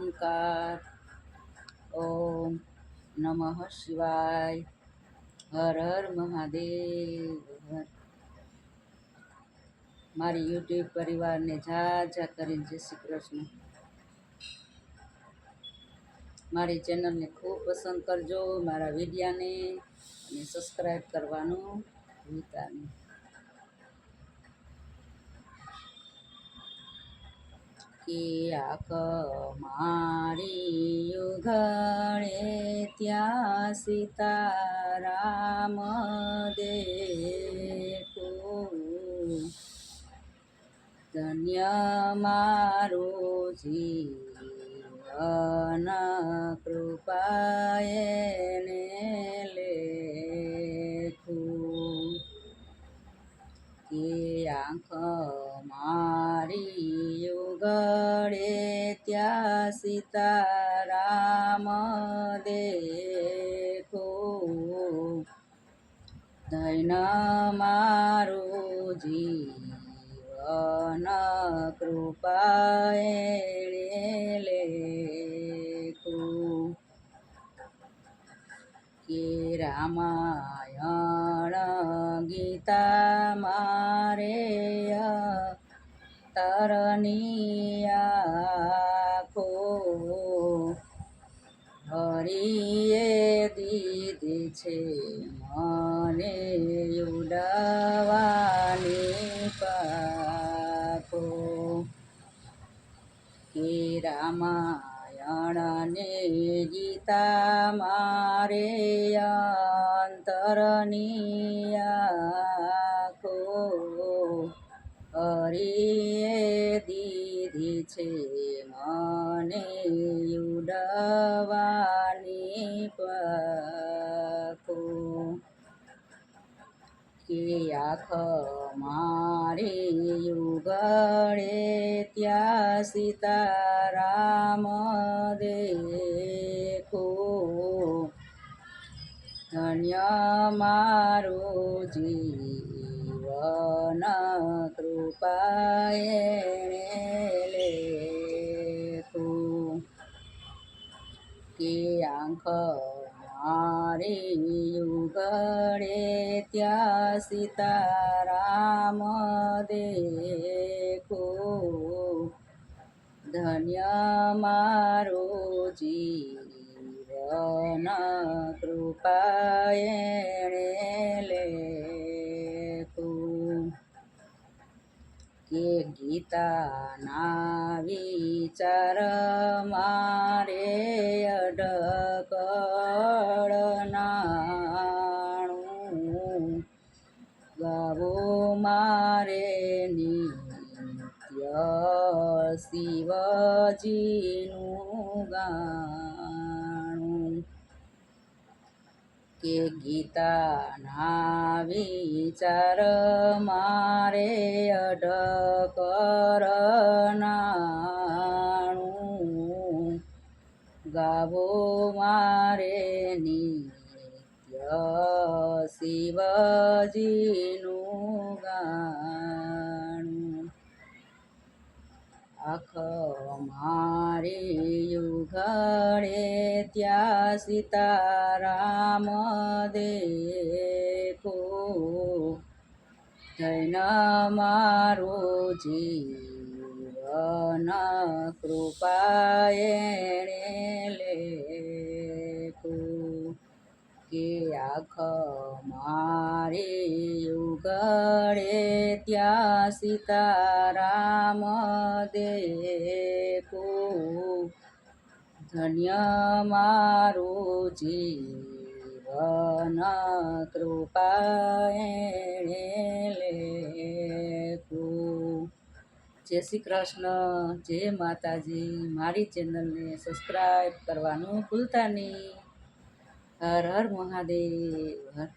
ઓમકાર. ઓમ નમઃ શિવાય. હર હર મહાદેવ. મારી યુટ્યુબ પરિવારને જા જા કરીને જય શ્રી કૃષ્ણ. મારી ચેનલને ખૂબ પસંદ કરજો, મારા વિડીયાને અને સબસ્ક્રાઈબ કરવાનું નહીં. કે આખ મારી યુગળે ત્યાં સીતારામ દેખું ધન્ય મારું જીવન કૃપાએ ને લેખું સીતારામ દેખો ધન મારું જીવન કૃપાએ લેખું કે રામાયણ ગીતા મારે તરનિયાખો હરિએ દીધી છે મને ઉડાવાની પાખો. કે રામાયણને ગીતા મારે અંતરની આખો. હરિએ ઉડવાની પકો. કે આખ મારી યુગળે ત્યાં સીતારામ દેખો. ધન્ય મારું જીવન કૃપાએ મારી યુગડે ત્યાં સીતારામ દેખો. ધન્ય મારો જીવન કૃપાએ લેખું કે ગીતાના વિચાર મારે અડકળ નાણું. ગાવો મારે નિત્ય શિવજીનું ગાણું કે ગીતાના વિચાર મારે અડકર નાણું ગાવો મારે નિત્ય શિવજીનું ગાણું આખ મારે યુગળે ત્યાં સીતારામ દેખો. જૈન મારું જીવન કૃપાએ લેખું કે આખ મારે યુગડે ત્યાં સીતારામ દેખું ધન્ય મારું જીવન કૃપાએ લેખો. જય શ્રી કૃષ્ણ, જય માતાજી. મારી ચેનલને સબસ્ક્રાઈબ કરવાનું ભૂલતા નહીં. હર હર મહાદેવ, હર